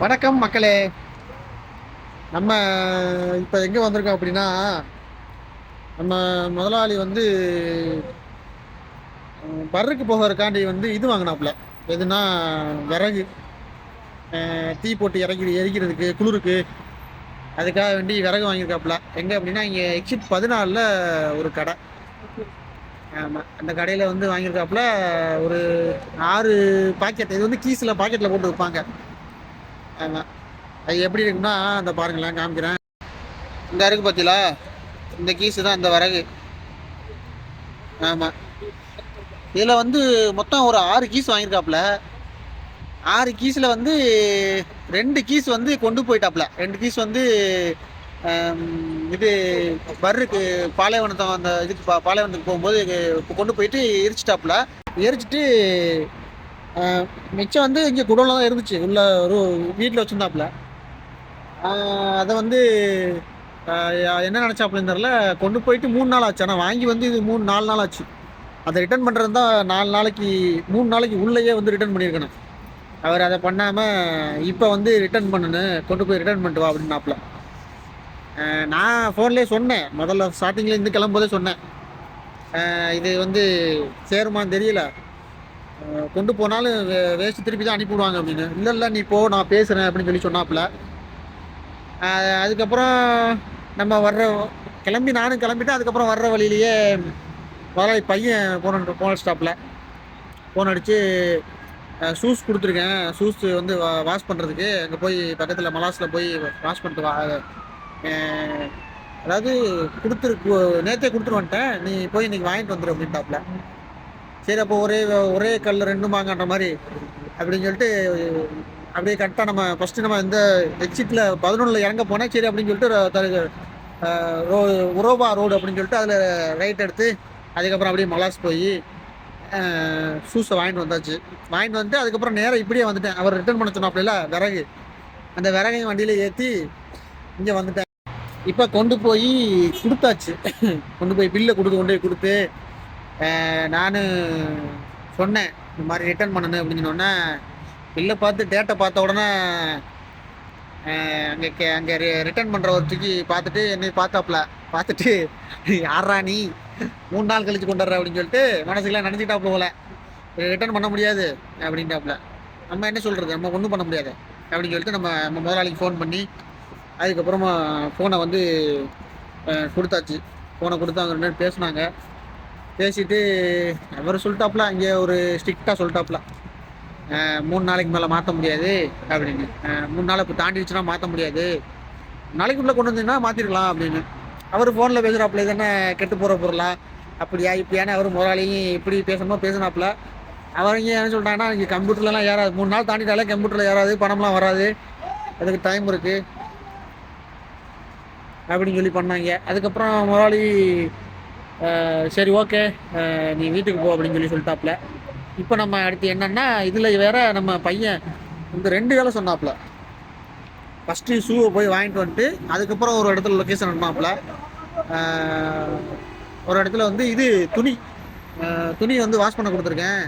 வணக்கம் மக்களே. நம்ம இப்போ எங்கே வந்திருக்கோம் அப்படின்னா நம்ம முதலாளி வந்து பர்ருக்கு போகிறதுக்காண்டி வந்து இது வாங்கினாப்புல. எதுனா விறகு. தீ போட்டு இறக்கி எரிக்கிறதுக்கு குளிருக்கு. அதுக்காக வேண்டி விறகு வாங்கியிருக்காப்புல. எங்கே அப்படின்னா இங்கே எக்ஸிட் பதினாலில் ஒரு கடை. ஆமாம் அந்த கடையில் வந்து வாங்கியிருக்காப்புல ஒரு ஆறு பாக்கெட். இது வந்து கீஸில் பாக்கெட்டில் போட்டு வைப்பாங்க ஆமாம் அது எப்படி இருக்குன்னா அந்த பாருங்களேன் காமிக்கிறேன். இந்த இருக்கு பார்த்தீங்களா இந்த கீஸு தான் இந்த விறகு ஆமாம் இதில் வந்து மொத்தம் ஒரு ஆறு கீஸ் வாங்கியிருக்காப்புல. ஆறு கீஸில் வந்து ரெண்டு கீஸ் வந்து கொண்டு போயிட்டாப்புல. ரெண்டு கீஸ் வந்து இது பர்ருக்கு பாலைவனத்தை அந்த இதுக்கு பா பாலைவனத்துக்கு போகும்போது கொண்டு போயிட்டு எரிச்சிட்டாப்புல. எரிச்சிட்டு மிச்சம் வந்து இங்கே குடோனில் தான் இருந்துச்சு. உள்ள ஒரு வீட்டில் வச்சுருந்தாப்புல. அதை வந்து என்ன நினச்சாப்புலன்னு தெரில கொண்டு போயிட்டு மூணு நாள் ஆச்சு. ஆனால் வாங்கி வந்து இது மூணு நாலு நாள் ஆச்சு. அதை ரிட்டர்ன் பண்ணுறது தான் நாலு நாளைக்கு மூணு நாளைக்கு உள்ளேயே வந்து ரிட்டர்ன் பண்ணியிருக்கணும் அவர் அதை பண்ணாமல் இப்போ வந்து ரிட்டர்ன் பண்ணுன்னு கொண்டு போய் ரிட்டர்ன் பண்ணிட்டு வா அப்படின்னாப்புல. நான் ஃபோன்லேயே சொன்னேன். முதல்ல ஸ்டார்டிங்கில் இருந்து கிளம்பும்போதே சொன்னேன். இது வந்து சேருமான்னு தெரியல. கொண்டு போனாலும் வே- வேஸ்ட் திருப்பி தான் அனுப்பிவிடுவாங்க அப்படின்னு. இல்லை இல்லை நீ போ நான் பேசுகிறேன் அப்படின்னு சொல்லி சொன்னாப்புல. அதுக்கப்புறம் நம்ம வர்ற கிளம்பி நானும் கிளம்பிட்டு அதுக்கப்புறம் வர்ற வழியிலேயே முதலாளி பையன் போன போன ஸ்டாப்பில் ஃபோன் அடித்து ஷூஸ் கொடுத்துருக்கேன். ஷூஸ் வந்து வா- வாஷ் பண்ணுறதுக்கு அங்கே போய் பக்கத்தில் மலாஸில் போய் வாஷ் பண்ணிட்டு வா அதாவது கொடுத்துரு நேற்றே கொடுத்துட்டு வந்துட்டேன் நீ போய் இன்றைக்கி வாங்கிட்டு வந்துடு அப்படின்ட்டாப்புல. சரி அப்போ ஒரே ஒரே கல் ரெண்டு மாங்கன்ற மாதிரி அப்படின்னு சொல்லிட்டு அப்படியே கரெக்டாக நம்ம ஃபஸ்ட்டு நம்ம இந்த எக்ஸிட்டில் பதினொன்றில் இறங்க போனேன் சரி அப்படின்னு சொல்லிட்டு தரு- ரோ உரோபா ரோடு அப்படின்னு சொல்லிட்டு அதில் ரைட் எடுத்து அதுக்கப்புறம் அப்படியே மலாஸ் போய் ஷூஸை வாங்கிட்டு வந்தாச்சு. வாங்கிட்டு வந்துட்டு அதுக்கப்புறம் நேராக இப்படியே வந்துட்டேன். அவர் ரிட்டர்ன் பண்ண சொன்னாப்புல விறகு. அந்த விறகையும் வண்டியில் ஏற்றி இங்கே வந்துட்டேன். இப்போ கொண்டு போய் கொடுத்தாச்சு. கொண்டு போய் பில்லை கொடுத்து கொண்டு போய் கொடுத்து நான் சொன்னேன் இந்த மாதிரி ரிட்டர்ன் பண்ணணும் அப்படின்னு சொன்னோன்னே பில்லை பார்த்து டேட்டை பார்த்த உடனே அங்கே கே அங்கே ரிட்டர்ன் பண்ணுற ஒருத்திக்கு பார்த்துட்டு என்னை பார்த்தாப்புல. பார்த்துட்டு யாரா நீ? மூணு நாள் கழிச்சு கொண்டாடுற அப்படின்னு சொல்லிட்டு மனசுக்குலாம் நினச்சிக்கிட்டாப்புல போல. ரிட்டர்ன் பண்ண முடியாது அப்படின்ட்டாப்புல. நம்ம என்ன சொல்கிறது நம்ம ஒன்றும் பண்ண முடியாது அப்படின்னு சொல்லிட்டு நம்ம நம்ம முதலாளிக்கு ஃபோன் பண்ணி அதுக்கப்புறமா ஃபோனை வந்து கொடுத்தாச்சு. ஃபோனை கொடுத்து அவங்க ரெண்டு பேரும் பேசிட்டு அவர் சொல்லிட்டாப்புல அங்கே ஒரு ஸ்ட்ரிக்டாக சொல்லிட்டாப்புல. மூணு நாளைக்கு மேலே மாற்ற முடியாது அப்படின்னு. மூணு நாளை இப்போ தாண்டிடுச்சுன்னா மாற்ற முடியாது. நாளைக்குள்ளே கொண்டு வந்தீங்கன்னா மாற்றிருக்கலாம் அப்படின்னு. அவர் ஃபோனில் பேசுகிறாப்புல தானே கெட்டு போகிற பொருளா? அப்படியா இப்படியான அவர் முதலாளியும் இப்படி பேசணுமோ பேசினாப்புல. அவங்க என்ன சொல்கிறாங்கன்னா இங்கே கம்ப்யூட்டர்லலாம் ஏறாது. மூணு நாள் தாண்டிட்டாலே கம்ப்யூட்டரில் ஏறாது பணம்லாம் வராது. அதுக்கு டைம் இருக்குது அப்படின்னு சொல்லி பண்ணாங்க. அதுக்கப்புறம் முதலாளி சரி ஓகே. நீ வீட்டுக்கு போ அப்படின்னு சொல்லி சொல்லிட்டாப்புல. இப்போ நம்ம அடுத்து என்னென்னா இதில் வேற நம்ம பையன் இந்த ரெண்டு வேலை சொன்னாப்புல. ஃபஸ்ட்டு ஷூவை போய் வாங்கிட்டு வந்துட்டு அதுக்கப்புறம் ஒரு இடத்துல லொக்கேஷன் அனுப்பினாப்புல ஒரு இடத்துல வந்து இது துணி. துணி வந்து வாஷ் பண்ண கொடுத்துருக்கேன்.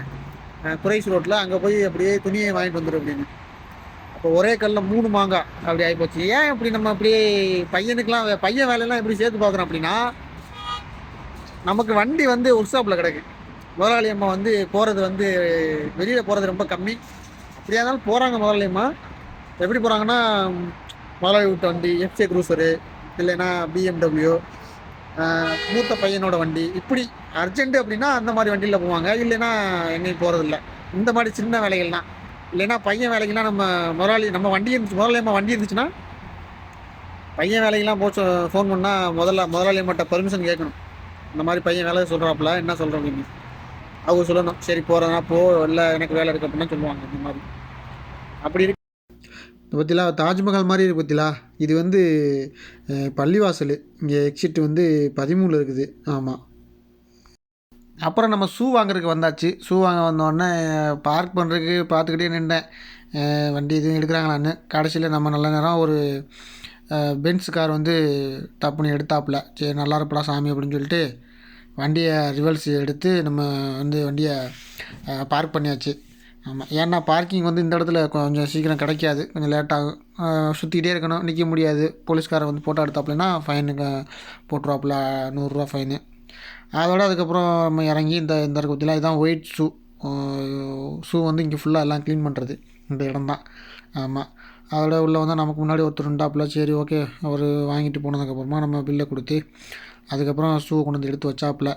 அஹ் குறைஸ் ரோட்டில் அங்கே போய் அப்படியே துணியை வாங்கிட்டு வந்துரு அப்படின்னு. இப்போ ஒரே கல்லில் மூணு மாங்காய் அப்படி ஆகிப்போச்சு ஏன் இப்படி நம்ம அப்படியே பையனுக்கெலாம் பையன் வேலையெல்லாம் எப்படி சேர்த்து பார்க்குறோம் அப்படின்னா நமக்கு வண்டி வந்து ஒர்க் ஷாப்பில் கிடக்கு. முதலாளி அம்மா வந்து போகிறது வந்து வெளியில் போகிறது ரொம்ப கம்மி. அப்படியா இருந்தாலும் போகிறாங்க முதலாளி அம்மா. எப்படி போகிறாங்கன்னா முதலாளி விட்ட வண்டி எஃப்சே க்ரூசரு இல்லைன்னா பிஎம்டபிள்யூ மூத்த பையனோட வண்டி. இப்படி அர்ஜென்ட் அப்படின்னா அந்த மாதிரி வண்டியில் போவாங்க. இல்லைன்னா எங்கேயும் போகிறதில்ல இந்த மாதிரி சின்ன வேலைகள்லாம் இல்லைன்னா பையன் வேலைக்குன்னா நம்ம முதலாளி நம்ம வண்டி இருந்துச்சு முதலாளி அம்மா வண்டி இருந்துச்சுன்னா பையன் வேலைக்கெல்லாம் போச்சு ஃபோன் பண்ணால் முதல்ல முதலாளி அம்மாட்ட பர்மிஷன் கேட்கணும். இந்த மாதிரி பையன் வேலை சொல்கிறாப்புல என்ன சொல்கிறோம் அப்படின்னு அவங்க சொல்லணும். சரி போகிறதுனா போ இல்லை எனக்கு வேலை இருக்கு அப்படின்னா சொல்லுவாங்க இந்த மாதிரி. அப்படி இருக்கு. பற்றிலா தாஜ்மஹால் மாதிரி இருக்கு பற்றிலா இது வந்து பள்ளிவாசல். இங்கே எக்ஸிட் வந்து பதிமூணு இருக்குது. ஆமாம் அப்புறம் நம்ம ஷூ வாங்குறதுக்கு வந்தாச்சு. ஷூ வாங்க வந்தோடனே பார்க் பண்ணுறதுக்கு பார்த்துக்கிட்டே நின்றேன். வண்டி எதுவும் எடுக்கிறாங்களான்னு. கடைசியில் நம்ம நல்ல நேரம் ஒரு பென்ஸ் கார் வந்து டப்புன்னு எடுத்தாப்புல. சரி நல்லா இருப்படா சாமி அப்படின்னு சொல்லிட்டு வண்டியை ரிவர்ஸ் எடுத்து நம்ம வந்து வண்டியை பார்க் பண்ணியாச்சு. ஆமாம் ஏன்னா பார்க்கிங் வந்து இந்த இடத்துல கொஞ்சம் சீக்கிரம் கிடைக்காது. கொஞ்சம் லேட்டாகும் சுற்றிக்கிட்டே இருக்கணும். நிற்க முடியாது. போலீஸ்காரை வந்து ஃபோட்டோ எடுத்தாப்புலனா ஃபைனுக்கு போட்டுருவாப்புல. நூறுரூவா ஃபைனு அதோட அதுக்கப்புறம் நம்ம இறங்கி இந்த இந்த இருக்க பற்றிலாம் இதுதான் ஒயிட் ஷூ ஷூ வந்து இங்கே ஃபுல்லாக எல்லாம் க்ளீன் பண்ணுறது இந்த இடம் தான். ஆமாம் அதோட உள்ளே வந்து நமக்கு முன்னாடி ஒருத்தர் இருந்தாப்புல சரி ஓகே அவர் வாங்கிட்டு போனதுக்கப்புறமா நம்ம பில்லை கொடுத்து அதுக்கப்புறம் ஷூவை கொண்டு வந்து எடுத்து வச்சாப்புல.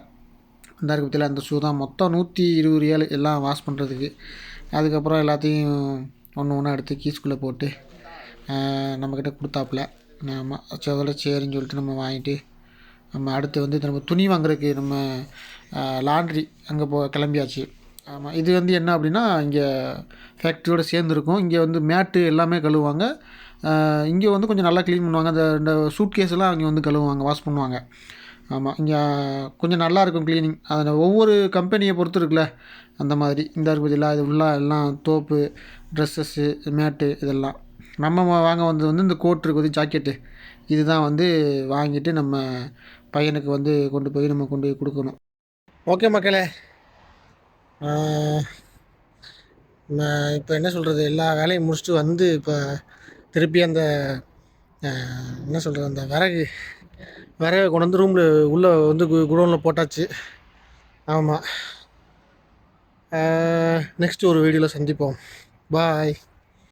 இந்த இருக்க பற்றியில் அந்த ஷூ தான் மொத்தம் நூற்றி இருபது ரியால் எல்லாம் வாஷ் பண்ணுறதுக்கு அதுக்கப்புறம் எல்லாத்தையும் ஒன்று ஒன்றா எடுத்து கீஸ்குள்ளே போட்டு நம்மக்கிட்ட கொடுத்தாப்புல. நம்ம சரி அதோட சரின்னு சொல்லிட்டு நம்ம வாங்கிட்டு நம்ம அடுத்து வந்து நம்ம துணி வாங்குறதுக்கு நம்ம லாண்ட்ரி அங்கே போ கிளம்பியாச்சு. ஆமாம் இது வந்து என்ன அப்படின்னா இங்கே ஃபேக்ட்ரியோடு சேர்ந்துருக்கும். இங்கே வந்து மேட்டு எல்லாமே கழுவுவாங்க. இங்கே வந்து கொஞ்சம் நல்லா க்ளீன் பண்ணுவாங்க. அந்த இந்த சூட் எல்லாம் அங்கே வந்து கழுவுவாங்க வாஷ் பண்ணுவாங்க. ஆமாம் இங்கே கொஞ்சம் நல்லா இருக்கும் க்ளீனிங் அதில் ஒவ்வொரு கம்பெனியை பொறுத்து இருக்குல்ல அந்த மாதிரி. இந்த இருக்குதில்ல இது ஃபுல்லாக எல்லாம் தோப்பு ட்ரெஸ்ஸஸ்ஸு மேட்டு இதெல்லாம். நம்ம வாங்க வந்தது வந்து இந்த கோட் இருக்குது ஜாக்கெட்டு இதுதான் வந்து வாங்கிட்டு நம்ம பையனுக்கு வந்து கொண்டு போய் நம்ம கொண்டு போய் கொடுக்கணும். ஓகே மக்களே இப்போ என்ன சொல்கிறது எல்லா வேலையும் முடிச்சுட்டு வந்து இப்போ திருப்பி அந்த என்ன சொல்கிறது அந்த விறகு விறகு கொண்டு வந்து ரூமில் உள்ளே வந்து குடோனில் போட்டாச்சு. ஆமாம் நெக்ஸ்ட் ஒரு வீடியோவில் சந்திப்போம். பாய்